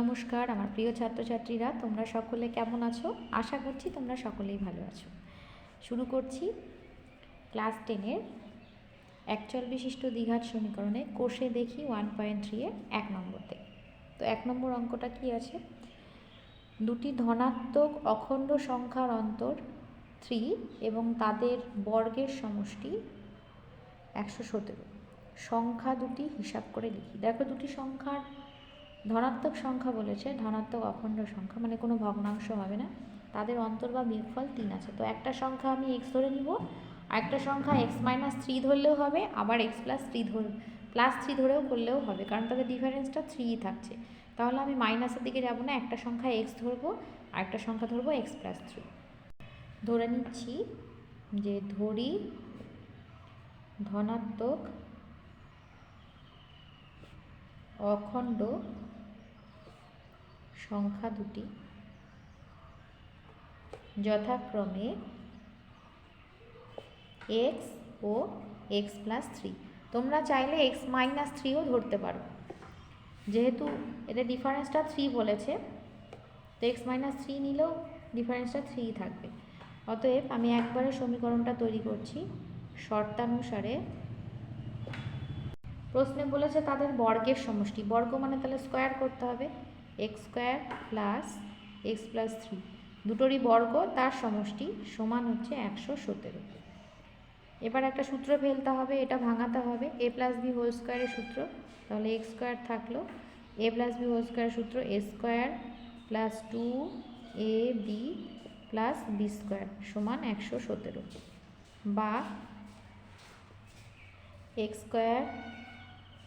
নমস্কার, আমার প্রিয় ছাত্রছাত্রীরা, তোমরা সকলে কেমন আছো? আশা করছি তোমরা সকলেই ভালো আছো। শুরু করছি ক্লাস টেনের একচল বিশিষ্ট দ্বিঘাত সমীকরণে, কোষে দেখি ওয়ান পয়েন্ট থ্রি এর এক নম্বরতে। তো এক নম্বর অঙ্কটা কি আছে? দুটি ধনাত্মক অখণ্ড সংখ্যার অন্তর থ্রি এবং তাদের বর্গের সমষ্টি একশো সতেরো। সংখ্যা দুটি হিসাব করে লিখি। দেখো দুটি সংখ্যার ধনাত্মক সংখ্যা বলেছে, ধনাত্মক অখণ্ড সংখ্যা মানে কোনো ভগ্নাংশ হবে না। তাদের অন্তর বা বিয়োগফল তিন আছে। তো একটা সংখ্যা আমি এক্স ধরে নিব, আর একটা সংখ্যা এক্স মাইনাস থ্রি ধরলেও হবে, আবার এক্স প্লাস থ্রি ধর প্লাস থ্রি ধরেও করলেও হবে, কারণ তাদের ডিফারেন্সটা থ্রিই থাকছে। তাহলে আমি মাইনাসের দিকে যাব না, একটা সংখ্যা এক্স ধরবো, আর একটা সংখ্যা ধরবো এক্স প্লাস থ্রি ধরে নিচ্ছি যে ধরি ধনাত্মক অখণ্ড সংখ্যা দুটি। যথাক্রমে এক্স ও এক্স প্লাস থ্রি তোমরা চাইলে এক্স মাইনাস থ্রিও ধরতে পারো। যেহেতু এদের ডিফারেন্সটা থ্রি বলেছে, তো এক্স মাইনাস থ্রি নিলেও ডিফারেন্সটা থ্রি থাকবে। অতএব আমি একবারে সমীকরণটা তৈরি করছি শর্তানুসারে। প্রশ্নে বলেছে তাদের বর্গের সমষ্টি। বর্গ মানে তাহলে স্কোয়ার করতে হবে। X square plus x plus three. দুটোরই বর্গ তার সমষ্টি সমান হচ্ছে একশো সতেরো। এবার একটা সূত্র ফেলতে হবে, এটা ভাঙাতে হবে। এ প্লাস বি হোল স্কোয়ারের সূত্র, তাহলে এক্স স্কোয়ার থাকল। এ প্লাস বি হোল স্কোয়ারের সূত্র, A square plus two A B plus B square সমান একশো সতেরো। বা এক্স স্কোয়ার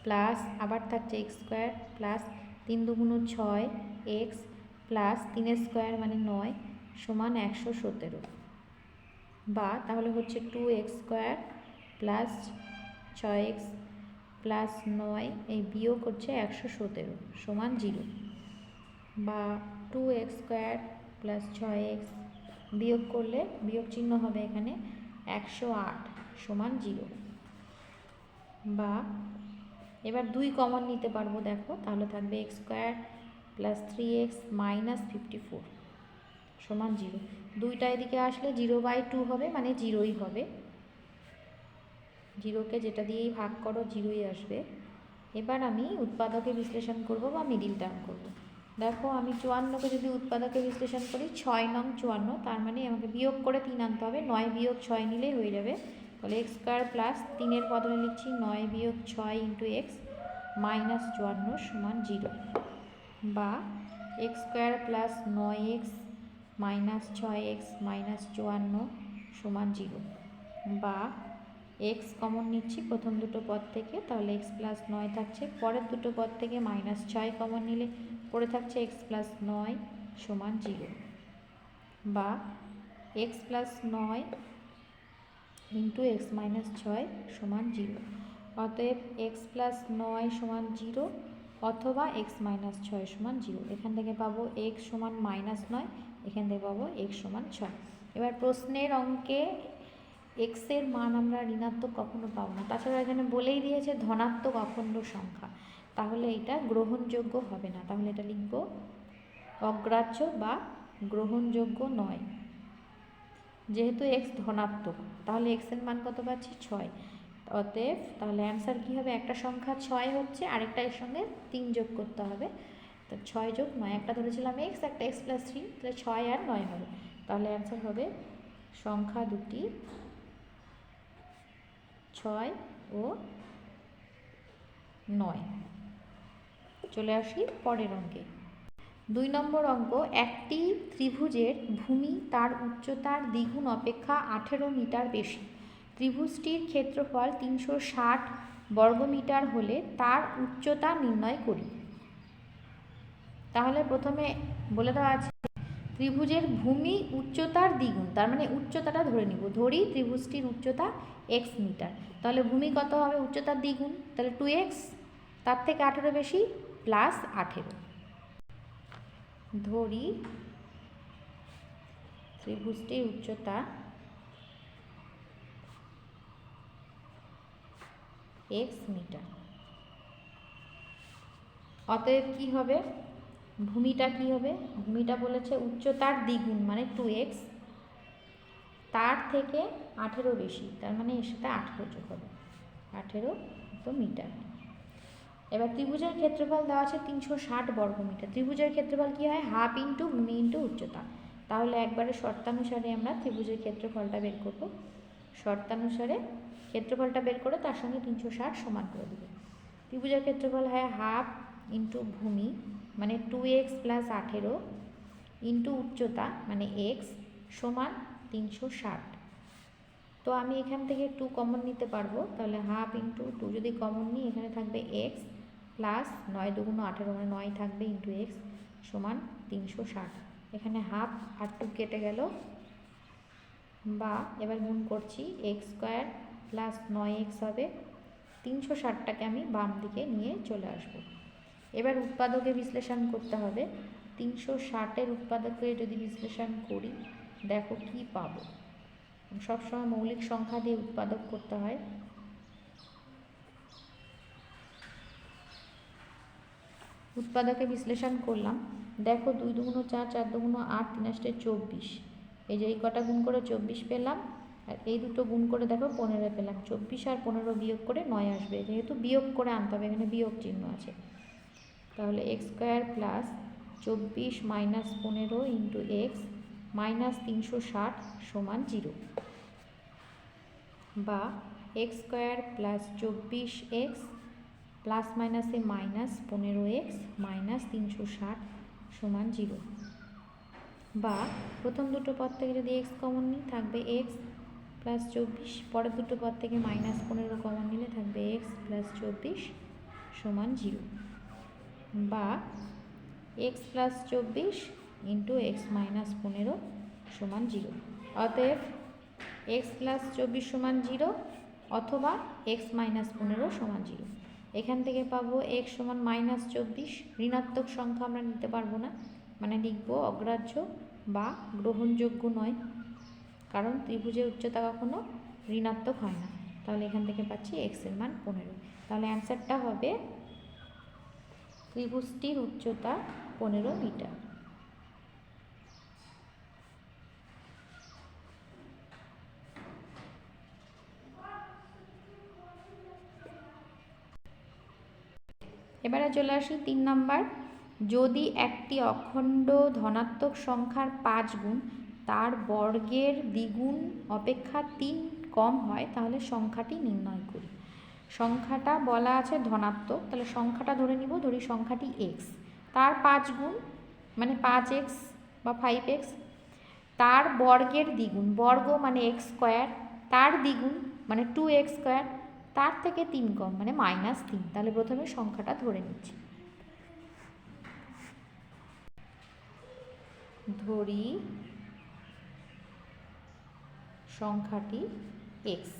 প্লাস, আবার থাকছে এক্স স্কোয়ার প্লাস তিন দুগুণ ছয় এক্স প্লাস তিনের স্কোয়ার মানে নয় সমান একশো সতেরো। বা তাহলে হচ্ছে টু এক্স স্কোয়ার প্লাস ছয় এক্স প্লাস নয় এই বিয়োগ হচ্ছে একশো সতেরো সমান জিরো। বা টু এক্স স্কোয়ার প্লাস ছয় এক্স বিয়োগ করলে বিয়োগ চিহ্ন হবে এখানে একশো আট সমান জিরো। বা এবার দুই কমন নিতে পারব, দেখো। তাহলে থাকবে x square plus three x minus fifty four সমান জিরো দুইটা এদিকে আসলে জিরো বাই টু হবে মানে জিরোই হবে। জিরোকে যেটা দিয়েই ভাগ করো জিরোই আসবে। এবার আমি উৎপাদকে বিশ্লেষণ করব বা মিডিল টার্ম করব। দেখো, আমি চুয়ান্নকে যদি উৎপাদকে বিশ্লেষণ করি, ছয় নং চুয়ান্ন, তার মানে আমাকে বিয়োগ করে তিন আনতে হবে। নয় বিয়োগ ছয় নিলেই হয়ে যাবে তাহলে এক্স স্কোয়ার প্লাস তিনের বদলে লিখছি নয় বিয়োগ ছয় ইন্টু এক্স মাইনাস চুয়ান্ন সমান জিরো বা এক্স স্কোয়ার প্লাস নয় এক্স মাইনাস ছয় এক্স মাইনাস চুয়ান্ন সমান জিরো বা এক্স কমন নিচ্ছি প্রথম দুটো পদ থেকে, তাহলে এক্স প্লাস নয় থাকছে। পরের দুটো পদ থেকে মাইনাস ছয় কমন নিলে পড়ে থাকছে এক্স প্লাস নয় সমান জিরো বা এক্স প্লাস নয় ইন্টু এক্স মাইনাস ছয় সমান জিরো। অতএব এক্স প্লাস নয় সমান জিরো অথবা এক্স মাইনাস ছয় সমান জিরো। এখান থেকে পাবো এক্স সমান মাইনাস নয়, এখান থেকে পাবো এক্স সমান ছয়। এবার প্রশ্নের অঙ্কে এক্সের মান আমরা ঋণাত্মক কখনো পাবো না। তাছাড়া এখানে বলেই দিয়েছে ধনাত্মক অখণ্ড সংখ্যা। তাহলে এটা গ্রহণযোগ্য হবে না। তাহলে এটা লিখব অগ্রাহ্য বা গ্রহণযোগ্য নয়। যেহেতু এক্স ধনাত্মক, তাহলে এক্সের মান কত পাচ্ছি? ছয়। অতএব তাহলে অ্যান্সার কী হবে? একটা সংখ্যা ছয় হচ্ছে, আরেকটা এর সঙ্গে তিন যোগ করতে হবে। তো ছয় যোগ নয়, একটা ধরেছিলাম এক্স একটা এক্স প্লাস থ্রি তাহলে ছয় আর নয় হবে। তাহলে অ্যান্সার হবে সংখ্যা দুটি, ছয় ও নয়। চলে আসি পরের অঙ্কে। দুই নম্বর অঙ্ক, একটি ত্রিভুজের ভূমি তার উচ্চতার দ্বিগুণ অপেক্ষা আঠেরো মিটার বেশি। ত্রিভুজটির ক্ষেত্রফল তিনশো ষাট বর্গমিটার হলে তার উচ্চতা নির্ণয় করি। তাহলে প্রথমে বলে দেওয়া আছে, ত্রিভুজের ভূমি উচ্চতার দ্বিগুণ, তার মানে উচ্চতাটা ধরে নিব। ধরি ত্রিভুজটির উচ্চতা এক্স মিটার, তাহলে ভূমি কত হবে উচ্চতার দ্বিগুণ? তাহলে টু এক্স, তার থেকে আঠেরো বেশি, প্লাস আঠেরো। ধরি ত্রিভুজটির উচ্চতা এক্স মিটার। অতএব কি হবে? ভূমিটা কি হবে? ভূমিটা বলেছে উচ্চতার দ্বিগুণ মানে টু এক্স তার থেকে আঠেরো বেশি, তার মানে এর সাথে আঠেরো যোগ হবে। আঠেরো তো মিটার। এবার ত্রিভুজের ক্ষেত্রফল দেওয়া আছে তিনশো ষাট বর্গ মিটার ত্রিভুজের ক্ষেত্রফল কী হয়? হাফ ইন্টু ভূমি ইন্টু উচ্চতা। তাহলে একবারে শর্তানুসারে আমরা ত্রিভুজের ক্ষেত্রফলটা বের করব। শর্তানুসারে ক্ষেত্রফলটা বের করে তার সঙ্গে তিনশো ষাট সমান করে দেবে। ত্রিভুজের ক্ষেত্রফল হয় হাফ ইন্টু ভূমি মানে টু এক্স প্লাস আঠেরো ইন্টু উচ্চতা মানে এক্স সমান তিনশো ষাট। তো আমি এখান থেকে টু কমন নিতে পারব। তাহলে হাফ ইন্টু টু যদি কমন নিই, এখানে থাকবে এক্স। প্লাস নয় দুগুণ আঠেরো মানে নয় থাকবে ইন্টু এক্স সমান তিনশো ষাট। এখানে হাফ আর টু কেটে গেল। বা এবার গুণ করছি এক্স স্কোয়ার প্লাস নয় এক্স হবে। তিনশো ষাটটাকে আমি বাম দিকে নিয়ে চলে আসব। এবার উৎপাদকে বিশ্লেষণ করতে হবে। তিনশো ষাটের উৎপাদকে যদি বিশ্লেষণ করি, দেখো কি পাবো। সবসময় মৌলিক সংখ্যা দিয়ে উৎপাদক করতে হয়। উৎপাদকে বিশ্লেষণ করলাম। দেখো দুই দুগুণ চার চার দুগুণ আট, তিন আষ্টে চব্বিশ। এই যে এই কটা গুণ করে চব্বিশ পেলাম, আর এই দুটো গুণ করে দেখো পনেরো পেলাম। চব্বিশ আর পনেরো বিয়োগ করে নয় আসবে। যেহেতু বিয়োগ করে আনতে হবে, এখানে বিয়োগ চিহ্ন আছে। তাহলে এক্স স্কোয়ার প্লাস চব্বিশ মাইনাস পনেরো ইন্টু এক্স মাইনাস তিনশো ষাট সমান জিরো। বা এক্স স্কোয়ার প্লাস চব্বিশ এক্স প্লাস মাইনাসে মাইনাস পনেরো এক্স মাইনাস তিনশো ষাট সমান জিরো। বা প্রথম দুটো পদ থেকে যদি এক্স কমন নিই, থাকবে এক্স প্লাস চব্বিশ। পরের দুটো পদ থেকে মাইনাস পনেরো কমন নিলে থাকবে এক্স প্লাস চব্বিশ সমান জিরো। বা এক্স প্লাস চব্বিশ ইন্টু এক্স মাইনাস পনেরো সমান জিরো। অতএব এক্স প্লাস চব্বিশ সমান জিরো অথবা এক্স মাইনাস পনেরো সমান জিরো। এখান থেকে পাবো এক্স সমান মাইনাস চব্বিশ। ঋণাত্মক সংখ্যা আমরা নিতে পারব না। মানে লিখব অগ্রাহ্য বা গ্রহণযোগ্য নয়। কারণ ত্রিভুজের উচ্চতা কখনো ঋণাত্মক হয় না। তাহলে এখান থেকে পাচ্ছি এক্সের মান পনেরো। তাহলে অ্যান্সারটা হবে ত্রিভুজটির উচ্চতা পনেরো মিটার। এবারে চলে আসি তিন নাম্বার। যদি একটি অখণ্ড ধনাত্মক সংখ্যার পাঁচ গুণ, তার বর্গের দ্বিগুণ অপেক্ষা তিন কম হয়, তাহলে সংখ্যাটি নির্ণয় করি। সংখ্যাটা বলা আছে ধনাত্মক, তাহলে সংখ্যাটা ধরে নিব, ধরি সংখ্যাটি এক্স তার পাঁচ গুণ মানে পাঁচ এক্স বা ফাইভ এক্স তার বর্গের দ্বিগুণ, বর্গ মানে এক্স স্কোয়ার তার দ্বিগুণ মানে টু এক্স স্কোয়ার তার থেকে তিন কম মানে মাইনাস তিন। তাহলে প্রথমে সংখ্যাটা ধরে নিচ্ছি। ধরি সংখ্যাটি এক্স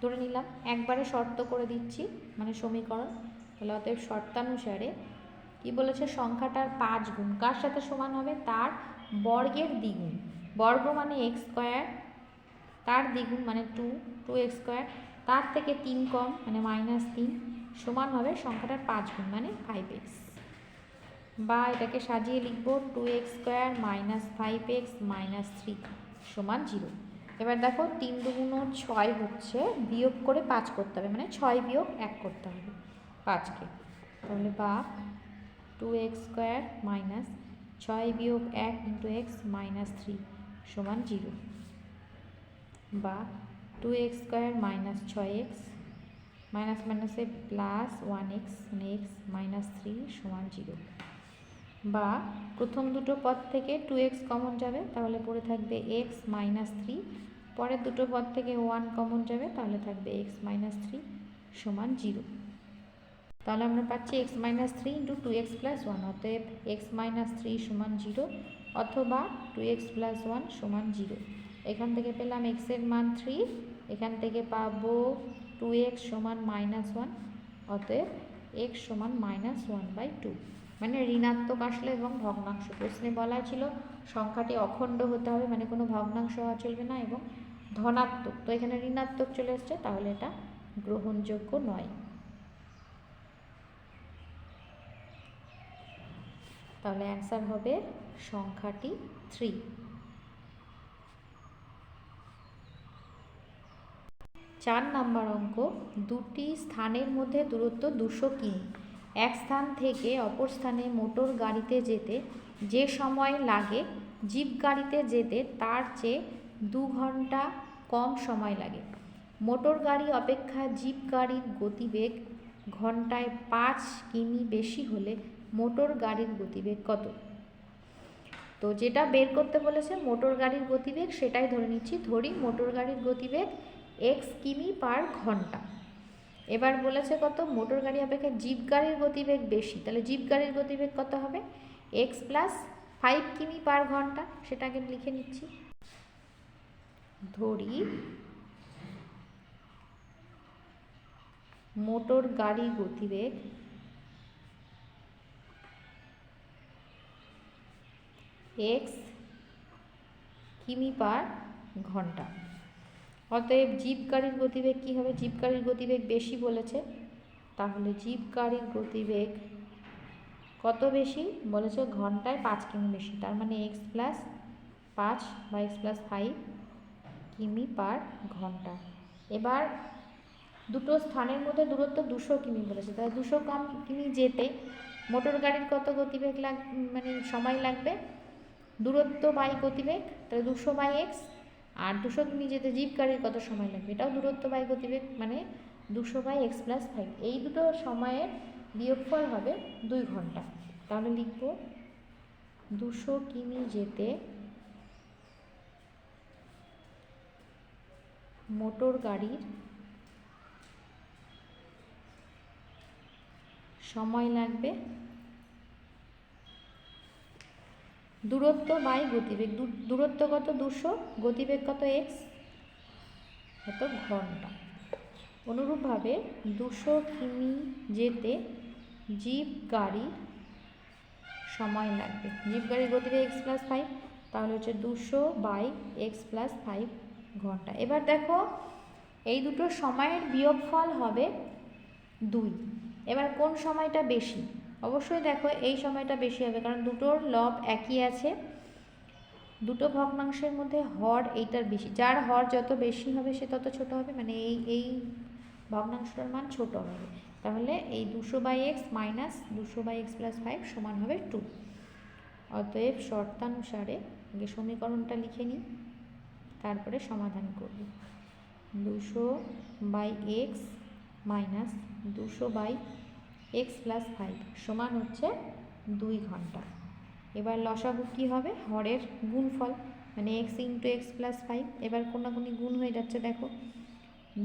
ধরে নিলাম, একবারে শর্ত করে দিচ্ছি মানে সমীকরণ। তাহলে অতএব শর্তানুসারে কি বলেছে? সংখ্যাটার পাঁচ গুণ। কার সাথে সমান হবে? তার বর্গের দ্বিগুণ। বর্গ মানে এক্স স্কোয়ার তার দ্বিগুণ মানে টু টু এক্স স্কোয়ার তার থেকে তিন কম মানে মাইনাস তিন, সমান হবে সংখ্যাটার পাঁচ গুণ মানে ফাইভ এক্স বা এটাকে সাজিয়ে লিখব two x square minus five x minus three সমান জিরো এবার দেখো তিন দুগুণ ছয় হচ্ছে, বিয়োগ করে পাঁচ করতে হবে মানে ছয় বিয়োগ এক করতে হবে পাঁচকে তাহলে বা টু এক্স স্কোয়ার মাইনাস ছয় বিয়োগ এক ইন্টু এক্স মাইনাস থ্রি সমান জিরো বা টু এক্স স্কোয়ার মাইনাস ছয় এক্স মাইনাস মাইনাসে plus one x x minus three সমান জিরো বা প্রথম দুটো পদ থেকে টু এক্স কমন যাবে, তাহলে পড়ে থাকবে এক্স মাইনাস থ্রি পরের দুটো পদ থেকে ওয়ান কমন যাবে, তাহলে থাকবে এক্স মাইনাস থ্রি সমান জিরো তাহলে আমরা পাচ্ছি x minus three into two x plus one অতএব এক্স মাইনাস থ্রি সমান জিরো অথবা টু এক্স প্লাস ওয়ান সমান জিরো এখান থেকে পেলাম এক্সের মান থ্রি এখান থেকে পাবো টু এক্স সমান মাইনাস ওয়ান অতএব এক্স সমান মাইনাস ওয়ান বাই টু মানে ঋণাত্মক আসলে এবং ভগ্নাংশ। প্রশ্নে বলা ছিল সংখ্যাটি অখণ্ড হতে হবে মানে কোনো ভগ্নাংশ হওয়া চলবে না এবং ধনাত্মক। তো এখানে ঋণাত্মক চলে এসছে, তাহলে এটা গ্রহণযোগ্য নয়। তাহলে অ্যান্সার হবে সংখ্যাটি থ্রি চার নাম্বার অঙ্ক, দুটি স্থানের মধ্যে দূরত্ব দুশো কিমি এক স্থান থেকে অপর স্থানে মোটর গাড়িতে যেতে যে সময় লাগে, জিপ গাড়িতে যেতে তার চেয়ে দু ঘণ্টা কম সময় লাগে। মোটর গাড়ি অপেক্ষা জিপ গাড়ির গতিবেগ ঘন্টায় পাঁচ কিমি বেশি হলে মোটর গাড়ির গতিবেগ কত? তো যেটা বের করতে বলেছে, মোটর গাড়ির গতিবেগ সেটাই ধরে নিচ্ছি। ধরি মোটর গাড়ির গতিবেগ এক্স কিমি পার ঘণ্টা। এবার বলেছে কত? মোটর গাড়ি অপেক্ষা জিপ গাড়ির গতিবেগ বেশি। তাহলে জিপ গাড়ির গতিবেগ কত হবে? এক্স প্লাস ফাইভ কিমি পার ঘণ্টা। সেটা আগে লিখে নিচ্ছি। ধরি, মোটর গাড়ি গতিবেগ এক্স কিমি পার ঘণ্টা। অতএব জিপ গাড়ির গতিবেগ কী হবে? জিপ গাড়ির গতিবেগ বেশি বলেছে। তাহলে জিপ গাড়ির গতিবেগ কত বেশি? বলেছে ঘন্টায় পাঁচ কিমি বেশি। তার মানে এক্স প্লাস পাঁচ বা এক্স প্লাস ফাইভ কিমি পার ঘণ্টা। এবার দুটো স্থানের মধ্যে দূরত্ব দুশো কিমি বলেছে। তাহলে দুশো কম কিমি যেতে মোটর গাড়ির কত গতিবেগ লাগ মানে সময় লাগবে? দূরত্ব বাই গতিবেগ, তাহলে দুশো বাই এক্স আর দুশো কিমি যেতে জিপ গাড়ির কত সময় লাগবে? এটাও দূরত্ব বাই গতিবেগ মানে দুশো বাই এক্স প্লাস ফাইভ এই দুটো সময়ের বিয়োগফল হবে দুই ঘণ্টা। তাহলে লিখব, দুশো কিমি যেতে মোটর গাড়ির সময় লাগবে দূরত্ব বাই গতিবেগ। দূরত্ব কত দুশো গতিবেগ কত এক্স কত ঘণ্টা। অনুরূপভাবে দুশো কিমি যেতে জিপ গাড়ি সময় লাগবে। জিপ গাড়ির গতিবেগ এক্স প্লাস ফাইভ, তাহলে হচ্ছে দুশো বাই এক্স প্লাস ফাইভ ঘণ্টা। এবার দেখো, এই দুটো সময়ের বিয়োগফল হবে দুই। এবার কোন সময়টা বেশি? অবশ্যই দেখো, এই সময়টা বেশি হবে, কারণ দুটোর লব একই আছে। দুটো ভগ্নাংশের মধ্যে হর এইটার বেশি, যার হর যত বেশি হবে সে তত ছোট হবে মানে এই এই ভগ্নাংশটার মান ছোট হবে। তাহলে এই দুশো বাই এক্স মাইনাস দুশো বাই এক্স প্লাস ফাইভ সমান হবে টু। অতএব শর্তানুসারে আগে সমীকরণটা লিখে নিই, তারপরে সমাধান করব। দুশো বাই এক্স মাইনাস দুশো বাই এক্স প্লাস ফাইভ সমান হচ্ছে দুই ঘণ্টা। এবার লসাগু কী হবে? হরের গুণফল মানে x into x plus five এবার কোনাকুনি গুণ হয়ে যাচ্ছে, দেখো।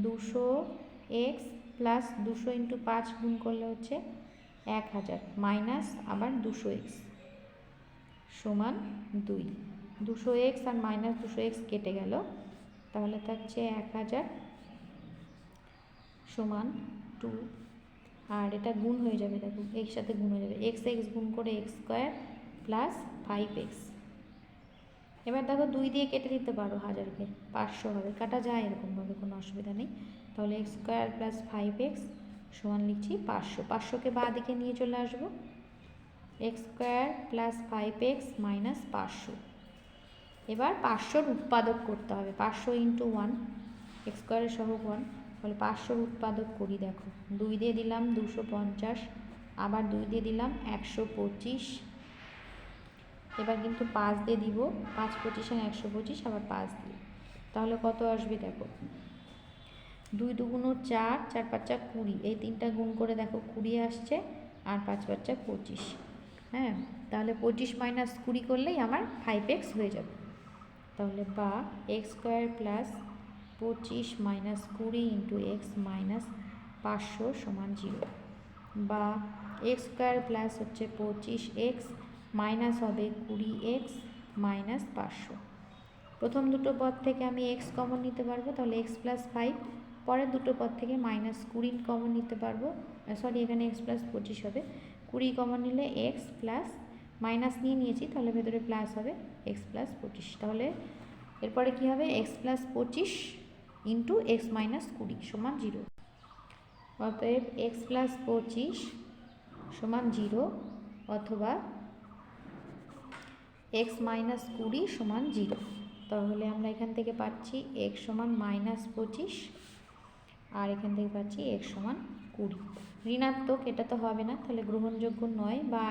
দুশো এক্স প্লাস দুশো ইন্টু পাঁচ গুণ করলে হচ্ছে এক হাজার মাইনাস আবার দুশো এক্স সমান দুই। দুশো এক্স আর মাইনাস দুশো এক্স কেটে গেল, তাহলে থাকছে এক হাজার সমান টু আর এটা গুণ হয়ে যাবে, দেখো এর সাথে গুণ হয়ে যাবে। এক্স এক্স গুণ করে x square plus five x. এবার দেখো দুই দিয়ে কেটে দিতে পারো হাজারকে, পাঁচশো হবে। কাটা যায় এরকমভাবে, কোনো অসুবিধা নেই। তাহলে x square plus five x সমান লিখছি পাঁচশো। পাঁচশোকে বা দিকে নিয়ে চলে আসব। X square plus five x minus পাঁচশো। এবার পাঁচশোর উৎপাদক করতে হবে। পাঁচশো ইন্টু ওয়ান এক্স স্কোয়ারের সহগ ওয়ান তাহলে পাঁচশো উৎপাদক করি, দেখো। দুই দিয়ে দিলাম দুশো পঞ্চাশ, আবার দুই দিয়ে দিলাম একশো পঁচিশ। এবার কিন্তু পাঁচ দিয়ে দিব, পাঁচ পঁচিশ একশো পঁচিশ, আবার পাঁচ দিয়ে। তাহলে কত আসবে দেখো? দুই দুগুণো চার চার পাঁচা কুড়ি। এই তিনটা গুণ করে দেখো, কুড়ি আসছে আর পাঁচ পাঁচা পঁচিশ। হ্যাঁ? তাহলে পঁচিশ মাইনাস কুড়ি করলেই আমার ফাইভ এক্স হয়ে যাবে। তাহলে বা এক্স স্কোয়ার প্লাস পঁচিশ মাইনাস কুড়ি ইন্টু এক্স মাইনাস পাঁচশো সমান জিরো বা এক্স স্কোয়ার প্লাস হচ্ছে পঁচিশ এক্স মাইনাস হবে কুড়ি এক্স মাইনাস পাঁচশো। প্রথম দুটো পদ থেকে আমি এক্স কমন নিতে পারব, তাহলে এক্স প্লাস ফাইভ পরের দুটো পদ থেকে মাইনাস কুড়ি কমন নিতে পারব সরি এখানে এক্স প্লাস পঁচিশ হবে। কুড়ি কমন নিলে এক্স প্লাস মাইনাস নিয়ে নিয়েছি, তাহলে ভেতরে প্লাস হবে এক্স প্লাস পঁচিশ। তাহলে এরপরে কী হবে? এক্স প্লাস পঁচিশ ইন্টু এক্স মাইনাস কুড়ি সমান জিরো অতএব এক্স প্লাস পঁচিশ সমান জিরো অথবা এক্স মাইনাস কুড়ি সমান জিরো তাহলে আমরা এখান থেকে পাচ্ছি এক্স সমান মাইনাস পঁচিশ আর এখান থেকে পাচ্ছি এক্স সমান কুড়ি। ঋণাত্মক, এটা তো হবে না, তাহলে গ্রহণযোগ্য নয় বা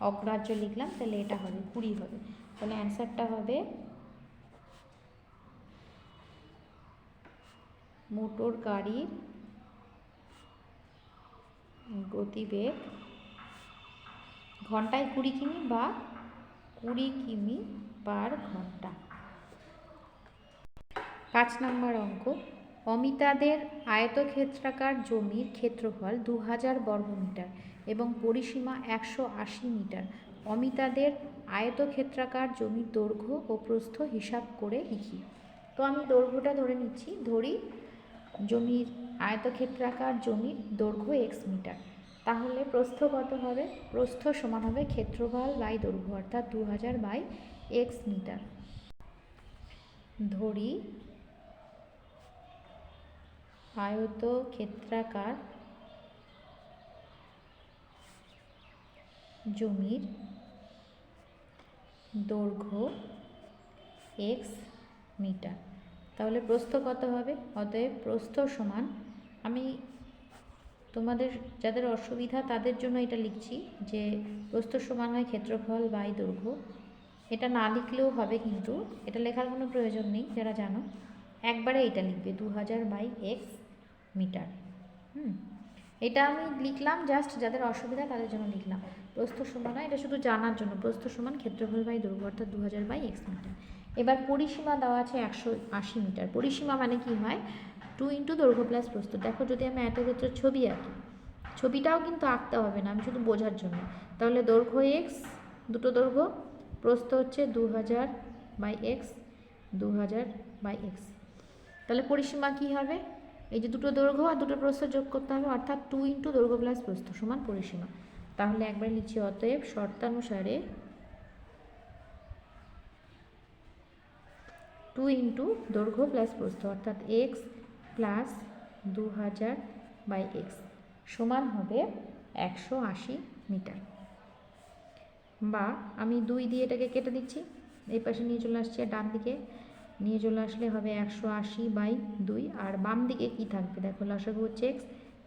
অগ্রাহ্য লিখলাম, তাহলে এটা হবে, কুড়ি হবে। তাহলে অ্যান্সারটা হবে মোটর গাড়ির গতিবেগ ঘন্টায় কুড়ি কিমি বা কুড়ি কিমি পার ঘণ্টা। পাঁচ নম্বর অঙ্ক। অমিতাদের আয়তক্ষেত্রাকার জমির ক্ষেত্রফল দু হাজার বর্গমিটার এবং পরিসীমা একশো আশি মিটার। অমিতাদের আয়তক্ষেত্রাকার জমির দৈর্ঘ্য ও প্রস্থ হিসাব করে লিখি। তো আমি দৈর্ঘ্যটা ধরে নিচ্ছি, ধরি জমির আয়তক্ষেত্রাকার জমির দৈর্ঘ্য এক্স মিটার। তাহলে প্রস্থ কত হবে? প্রস্থ সমান হবে ক্ষেত্রফল বাই দৈর্ঘ্য, অর্থাৎ দু হাজার বাই এক্স মিটার। ধরি আয়ত ক্ষেত্রাকার জমির দৈর্ঘ্য এক্স মিটার। তাহলে প্রস্থ কত হবে? অতএব প্রস্থ সমান, আমি তোমাদের যাদের অসুবিধা তাদের জন্য এটা লিখছি যে প্রস্থ সমান হয় ক্ষেত্রফল বাই দৈর্ঘ্য। এটা না লিখলেও হবে কিন্তু, এটা লেখার কোনো প্রয়োজন নেই, যারা জানো। একবারে এটা লিখবে দু হাজার বাই এক্স মিটার। হুম, এটা আমি লিখলাম জাস্ট যাদের অসুবিধা তাদের জন্য লিখলাম। প্রস্থ সমান হয়, এটা শুধু জানার জন্য। প্রস্থ সমান ক্ষেত্রফল বাই দৈর্ঘ্য অর্থাৎ দু হাজার বাই এক্স মিটার। এবার পরিসীমা দেওয়া আছে একশো আশি মিটার। পরিসীমা মানে কি হয়? টু ইন্টু দৈর্ঘ্য প্লাস প্রস্থ। দেখো যদি আমি আয়তক্ষেত্রের ছবি আঁকি, ছবিটাও কিন্তু আঁকতে হবে না, আমি শুধু বোঝার জন্য। তাহলে দৈর্ঘ্য এক্স দুটো দৈর্ঘ্য, প্রস্থ হচ্ছে দু হাজার বাই এক্স দু হাজার বাই এক্স তাহলে পরিসীমা কী হবে? এই যে দুটো দৈর্ঘ্য আর দুটো প্রস্থ যোগ করতে হবে, অর্থাৎ টু ইন্টু দৈর্ঘ্য প্লাস প্রস্থ সমান পরিসীমা। তাহলে একবার লিখছি অতএব শর্তানুসারে টু ইন্টু দৈর্ঘ্য প্লাস প্রস্থ, অর্থাৎ এক্স প্লাস দু হাজার বাই এক্স সমান হবে একশো আশি মিটার। বা আমি দুই দিয়ে এটাকে কেটে দিচ্ছি, এই পাশে নিয়ে চলে আসছে ডান দিকে, নিয়ে চলে আসলে হবে একশো আশি বাই দুই, আর বাম দিকে কী থাকবে? দেখো লসাগু হচ্ছে এক্স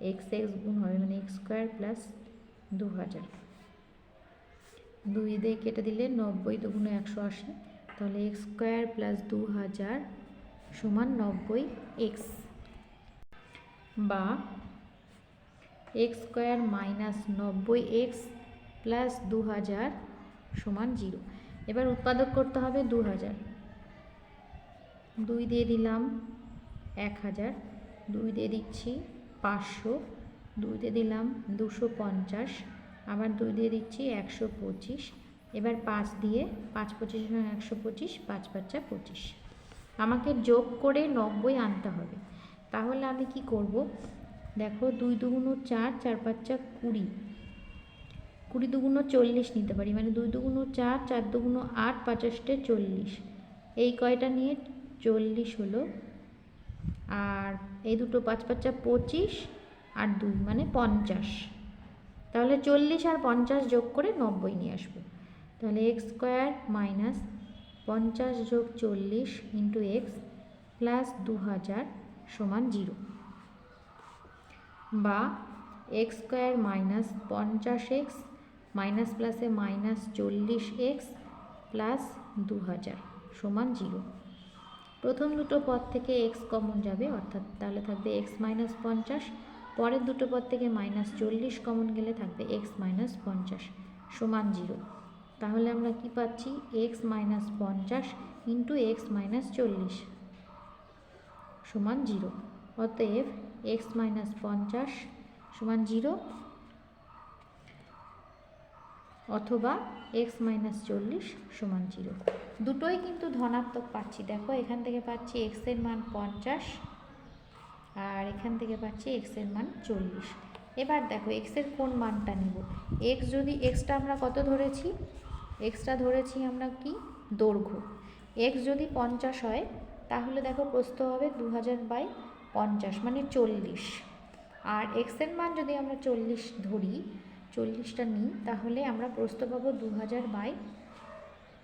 এক্স এক্স গুণ হবে মানে এক্স স্কোয়ার প্লাস দু হাজার দুই দিয়ে কেটে দিলে নব্বই দুগুণ একশো আশি তাহলে এক্স স্কোয়ার প্লাস দু হাজার সমান নব্বই এক্স বা এক্স স্কোয়ার মাইনাস নব্বই এক্স প্লাস দু হাজার সমান জিরো। এবার উৎপাদক করতে হবে দু হাজার। দুই দিয়ে দিলাম এক হাজার। দুই দিয়ে দিচ্ছি পাঁচশো। দুই দিয়ে দিলাম দুশো পঞ্চাশ। আবার দুই দিয়ে দিচ্ছি একশো পঁচিশ। এবার পাঁচ দিয়ে পাঁচ পঁচিশ, একশো পঁচিশ, পাঁচ পাঁচা পঁচিশ। আমাকে যোগ করে নব্বই আনতে হবে। তাহলে আমি কি করব? দেখো দুই দুগুণ চার চার পাঁচা কুড়ি। কুড়ি দুগুণ চল্লিশ নিতে পারি মানে দুই দুগুণ চার চার দুগুণ আট পাঁচাশটে চল্লিশ। এই কয়টা নিয়ে চল্লিশ হলো। আর এই দুটো পাঁচ পাঁচা পঁচিশ আর দুই মানে পঞ্চাশ। তাহলে চল্লিশ আর পঞ্চাশ যোগ করে নব্বই নিয়ে আসব। তাহলে এক্স স্কোয়ার মাইনাস পঞ্চাশ যোগ চল্লিশ ইন্টু এক্স প্লাস দু হাজার সমান জিরো বা এক্স স্কোয়ার মাইনাস পঞ্চাশ এক্স মাইনাস প্লাসে মাইনাস চল্লিশ এক্স প্লাস দু হাজার সমান জিরো প্রথম দুটো পদ থেকে এক্স কমন যাবে, অর্থাৎ তাহলে থাকবে এক্স মাইনাস পঞ্চাশ, পরের দুটো পদ থেকে মাইনাস চল্লিশ কমন গেলে থাকবে এক্স মাইনাস পঞ্চাশ সমান জিরো তাহলে আমরা কি পাচ্ছি? এক্স মাইনাস পঞ্চাশ ইন্টু এক্স মাইনাস চল্লিশ সমান জিরো অতএব এক্স মাইনাস পঞ্চাশ সমান জিরো অথবা এক্স মাইনাস চল্লিশ সমান জিরো দুটোই কিন্তু ধনাত্মক পাচ্ছি। দেখো, এখান থেকে পাচ্ছি এক্সের মান পঞ্চাশ আর এখান থেকে পাচ্ছি এক্সের মান চল্লিশ। এবার দেখো এক্সের কোন মানটা নেব? এক্স যদি এক্সটা আমরা কত ধরেছি? এক্সটা ধরেছি আমরা কি? দৈর্ঘ্য। এক্স যদি পঞ্চাশ হয়, তাহলে দেখো প্রস্থ হবে দু হাজার বাই পঞ্চাশ মানে চল্লিশ। আর এক্সের মান যদি আমরা চল্লিশ ধরি, চল্লিশটা নিই, তাহলে আমরা প্রস্থ পাবো দু হাজার বাই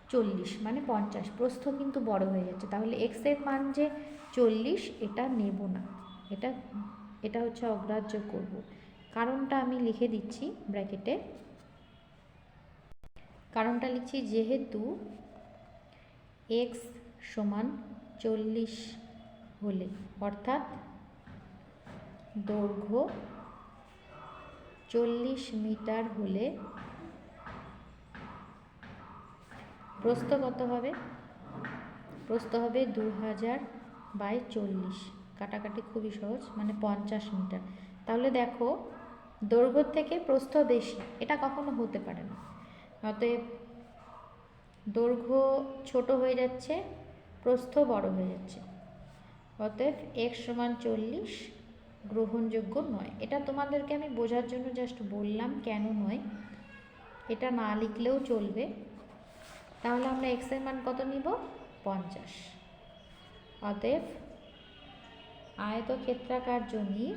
চল্লিশ মানে পঞ্চাশ। প্রস্থ কিন্তু বড় হয়ে যাচ্ছে। তাহলে এক্সের মান যে চল্লিশ, এটা নেব না। এটা এটা হচ্ছে অগ্রাহ্য করব। কারণটা আমি লিখে দিচ্ছি, ব্র্যাকেটে। কারণটা লিখছি যেহেতু এক্স সমান চল্লিশ হলে, অর্থাৎ দৈর্ঘ্য চল্লিশ মিটার হলে প্রস্থ কত হবে? প্রস্থ হবে দু হাজার বাই চল্লিশ। কাটাকাটি খুবই সহজ মানে পঞ্চাশ মিটার। তাহলে দেখো, দৈর্ঘ্য থেকে প্রস্থ বেশি, এটা কখনো হতে পারে না। অতএব দৈর্ঘ্য ছোট হয়ে যাচ্ছে, প্রস্থ বড় হয়ে যাচ্ছে। অতএব এক্স সমান চল্লিশ গ্রহণযোগ্য নয়। এটা তোমাদেরকে আমি বোঝার জন্য জাস্ট বললাম কেন নয়। এটা না লিখলেও চলবে। তাহলে আমরা এক্সের মান কত নিব? পঞ্চাশ। অতএব আয়তক্ষেত্রাকার জমির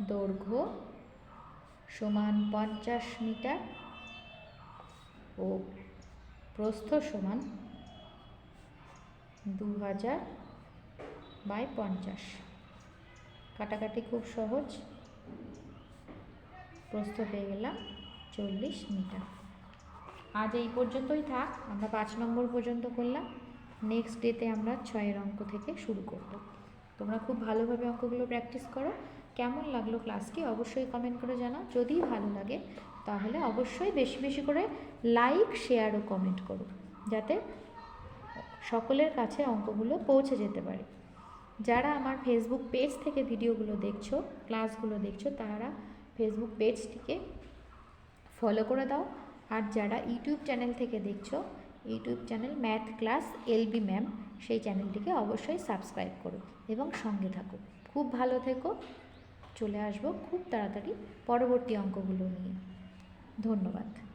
দৈর্ঘ্য সমান পঞ্চাশ মিটার ও প্রস্থ সমান দু হাজার বাই পঞ্চাশ। কাটাকাটি খুব সহজ। প্রস্থ পেয়ে গেলাম চল্লিশ মিটার। আজ এই পর্যন্তই থাক। আমরা পাঁচ নম্বর পর্যন্ত করলাম। নেক্সট ডেতে আমরা ছয়ের অঙ্ক থেকে শুরু করব। তোমরা খুব ভালোভাবে অঙ্কগুলো প্র্যাকটিস করো। কেমন লাগল ক্লাসটি অবশ্যই কমেন্ট করে জানাও। যদি ভালো লাগে, তাহলে অবশ্যই বেশি বেশি করে লাইক শেয়ার ও কমেন্ট করো, যাতে সকলের কাছে অঙ্কগুলো পৌঁছে যেতে পারে। যারা আমার ফেসবুক পেজ থেকে ভিডিওগুলো দেখছ ক্লাসগুলো দেখছ, তারা ফেসবুক পেজটিকে ফলো করে দাও। আর যারা ইউটিউব চ্যানেল থেকে দেখছ YouTube channel math class LB ma'am সেই চ্যানেলটিকে অবশ্যই সাবস্ক্রাইব করো এবং সঙ্গে থাকো। খুব ভালো থেকো। চলে আসব খুব তাড়াতাড়ি পরবর্তী অঙ্কগুলো নিয়ে। ধন্যবাদ।